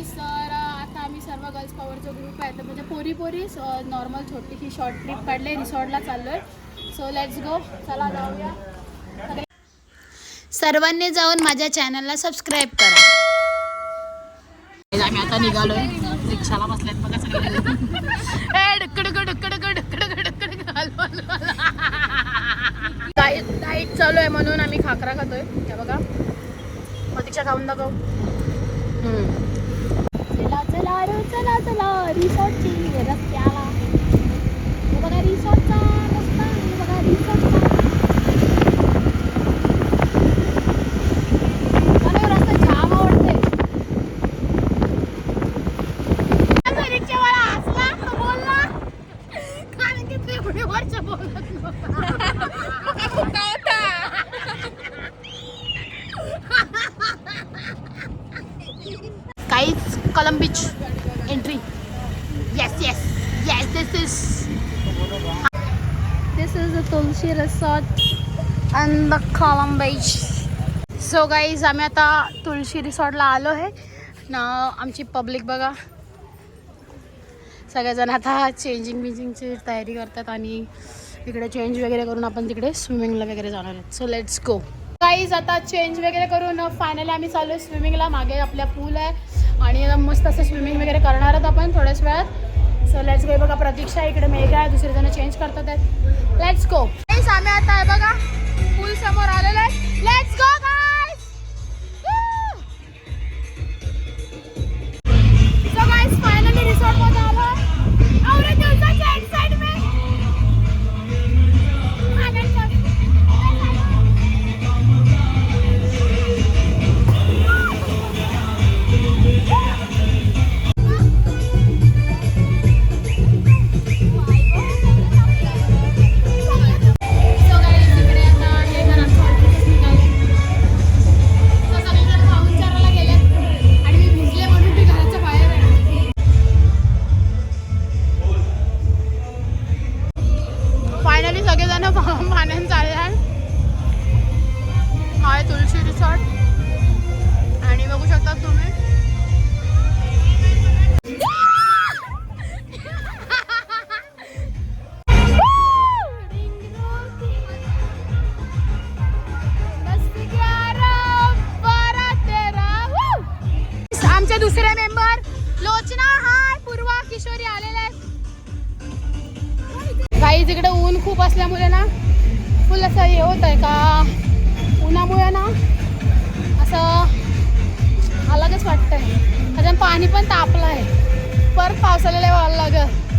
गाईस तर आता आम्ही सर्व गर्ल्स पॉवरचा ग्रुप आहे तर म्हणजे पोरी पोरी नॉर्मल छोटीशी शॉर्ट ट्रिप काढले रिसॉर्टला चाललोय सो लेट्स गो चला जाऊया सर्वांनी जाऊन माझ्या चॅनलला सबस्क्राईब करा आम्ही आता निघालोय रिक्षाला बसल्यात बघा सगळे ए डक्कड डक्कड डक्कड डक्कड डाईट डाईट चालू आहे म्हणून आम्ही खाकरा खातोय हे बघा प्रतीक्षा खाऊन दाखव रिसॉर्टची रस्त्याला हे बघा रिसॉर्टचा रस्ता हे बघा रिसॉर्टचा काहीच Kalam beach entry yes yes yes this is This is the Tulsi resort and the Column Beach. So guys आम्ही आता तुळशी रिसॉर्टला आलो आहे. ना आमची पब्लिक बघा. सगळेजण आता चेंजिंग बिंजिंगची तयारी करतात आणि इकडे चेंज वगैरे करून आपण तिकडे स्विमिंगला वगैरे जाणार आहोत. सो लेट्स गो काहीच आता चेंज वगैरे करून फायनली आम्ही चालू आहे स्विमिंगला मागे आपल्या पूल आहे आणि आता मस्त असं स्विमिंग वगैरे करणार आहोत आपण थोड्याच वेळात. सो लेट्स गो बघा प्रतीक्षा इकडे मेघा आहे. दुसरे जण चेंज करतात लेट्स गो आम्ही आता आहे बघा पूल समोर आलेलं आहे. लेट्स गो आहे परत पावसाला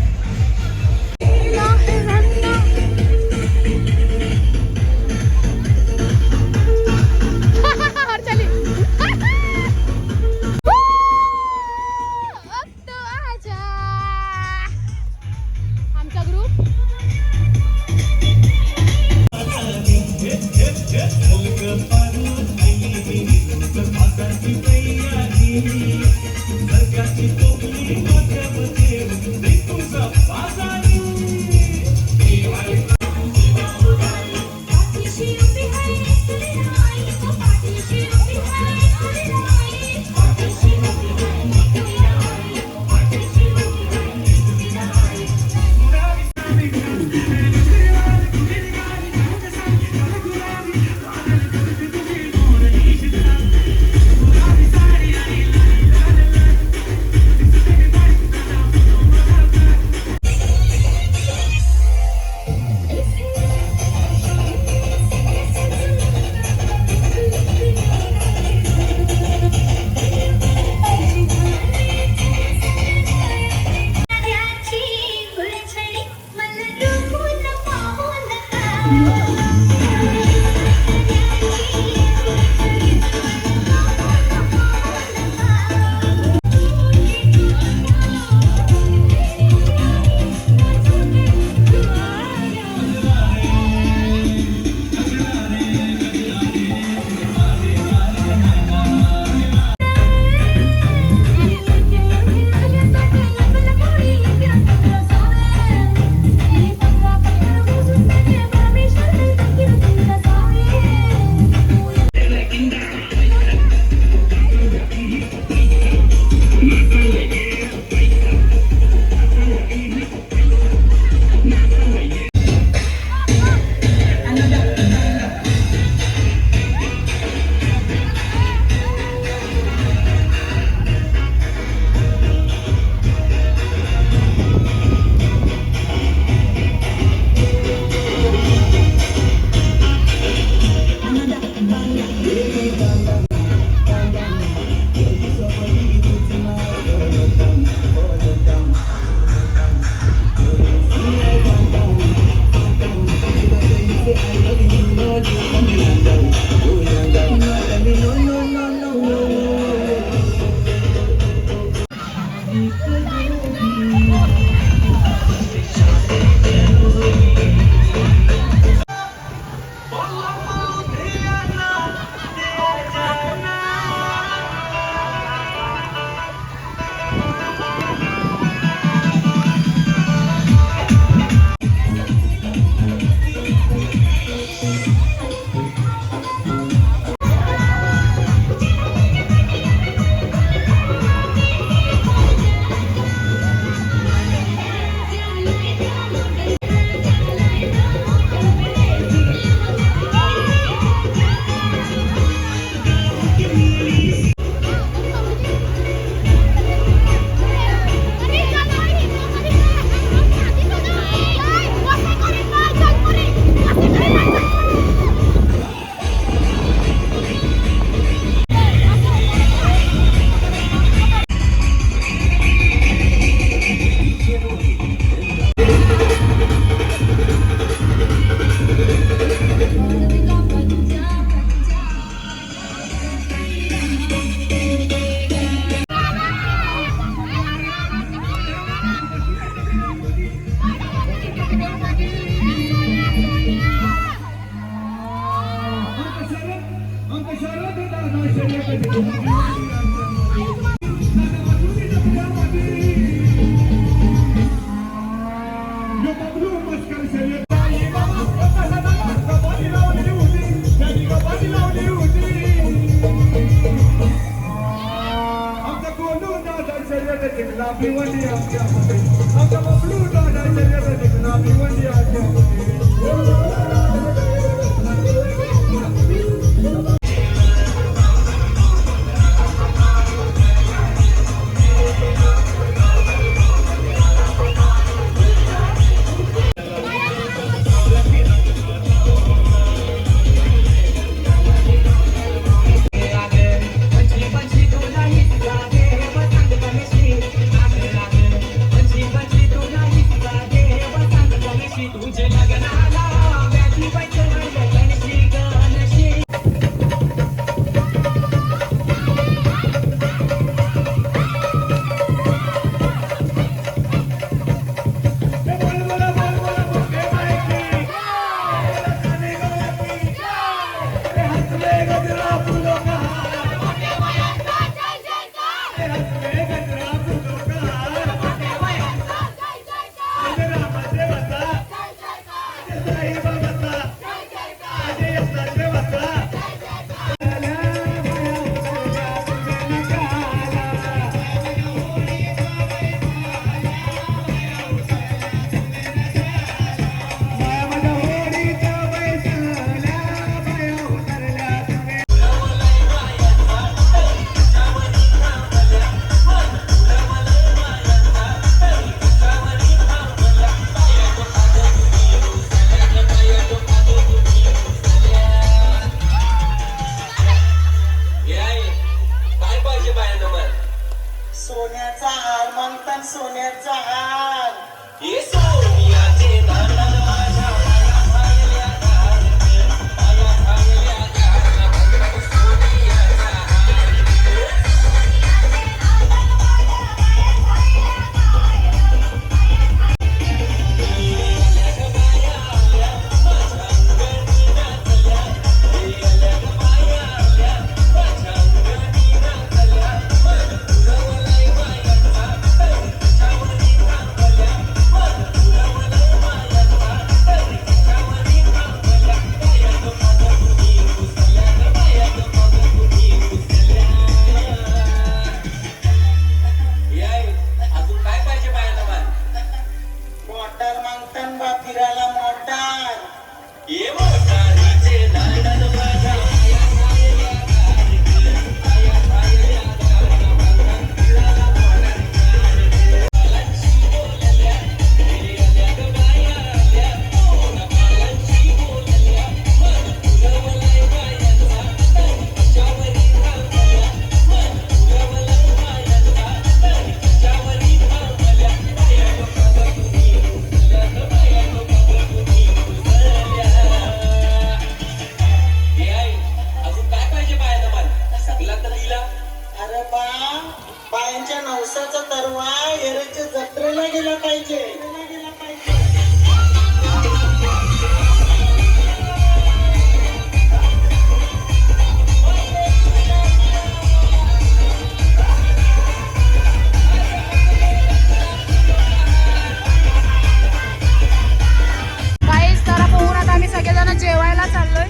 जेवायला चाललोय.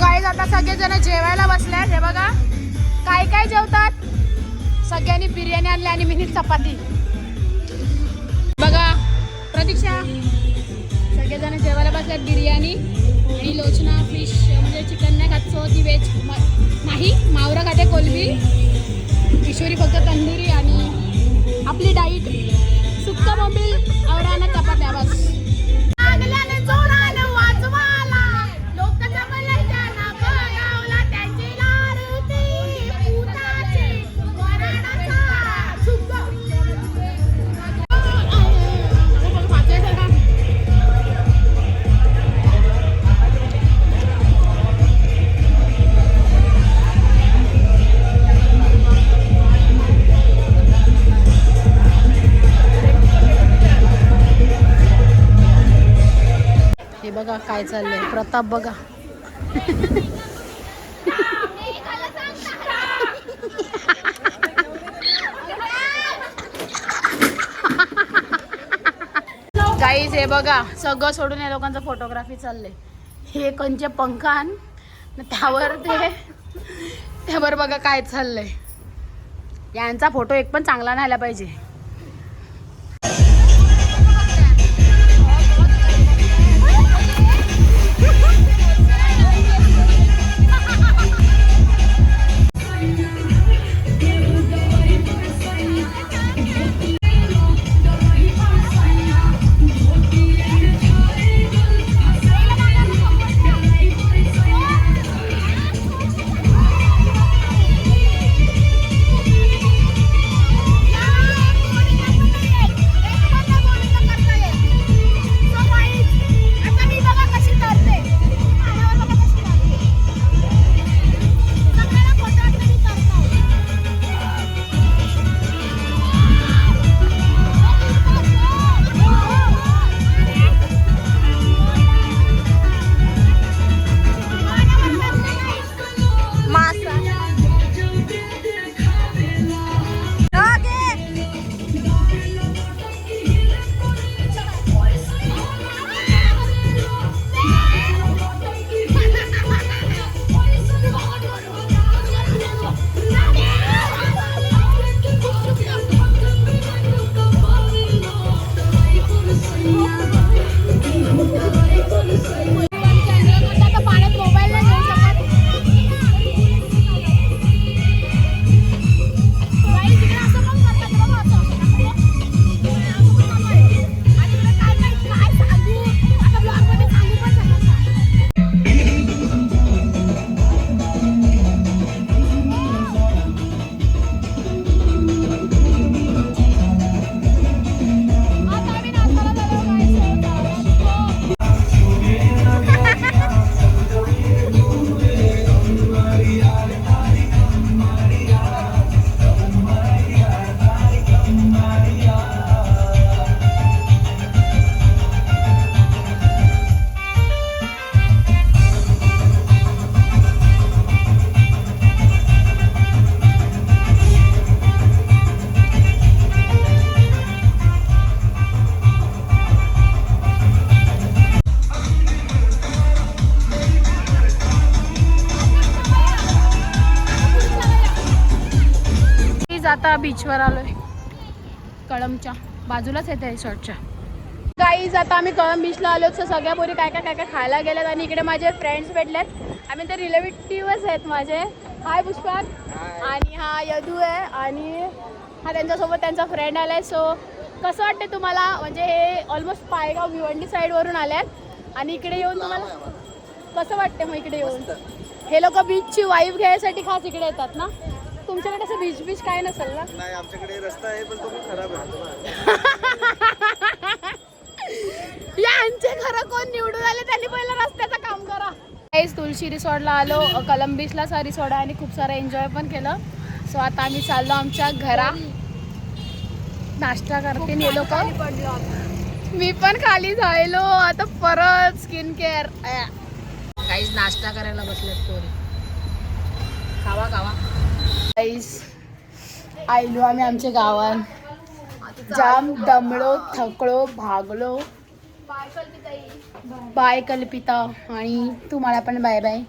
गाईज आता सगळेजण जेवायला बसल्यात. हे बघा काय काय जेवतात? सगळ्यांनी बिर्याणी आणली आणि मिनिट चपाती. बघा प्रतीक्षा. सगळेजण जेवायला बसल्यात बिर्याणी आणि लोचना फिश म्हणजे चिकन नाही खातो ती व्हेज नाही मावरं खाते कोलबी. किशोरी फक्त तंदुरी आणि आपली डाईट सुक्का बोंबील आवरानं चपात्या बस. काय चाललंय. प्रताप बघा. काहीच हे बघा सगळं सोडून या लोकांचं फोटोग्राफी चाललंय. हे कोणचे पंखान त्यावर ते त्यावर बघा काय चाललंय. यांचा फोटो एक पण चांगला नाही आला पाहिजे. आता बीचवर आलोय. कळमच्या बाजूलाच येते रिसॉर्टच्या गाईज आता आम्ही कळम बीचला आलो तर सगळ्या पोरी काय काय काय काय खायला गेल्यात आणि इकडे माझे फ्रेंड्स भेटलेत. आम्ही ते रिलेटिव्हच आहेत माझे. हाय पुष्पात आणि हा यदू आहे आणि हा त्यांच्यासोबत त्यांचा फ्रेंड आलाय. सो कसं वाटतं तुम्हाला? म्हणजे हे ऑलमोस्ट पायगाव भिवंडी साईडवरून आल्यात आणि इकडे येऊन तुम्हाला कसं वाटतं मग इकडे येऊन? हे लोक बीचची वाईफ घ्यायसाठी खास इकडे येतात ना? तुमच्याकडे असं बीच बीच काय नसेल ना? नाही आमच्याकडे रस्ता आहे पण तो खूप खराब आहे. यांचे खरं कोण निवडून आले? त्यांनी पहिलं रस्त्याचं काम करा. काहीच तुळशी रिसॉर्टला आलो. कलम बीचला सा रिसॉर्ट आहे आणि खूप सारं एन्जॉय पण केलं. सो आता आम्ही चाललो आमच्या घरा. नाश्ता करते हे लोक. मी पण खाली जायलो. आता परत स्किन केअर काहीच नाश्ता करायला बसलेत पोरी. खावा खावा. आयलो आम्ही आमच्या गावात. जाम दमलो थकलो भागलो. बाय कल्पिता आणि तुम्हाला पण बाय बाय.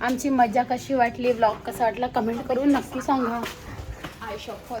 आमची मजा कशी वाटली? ब्लॉग कसा वाटला? कमेंट करून नक्की सांगा. I shop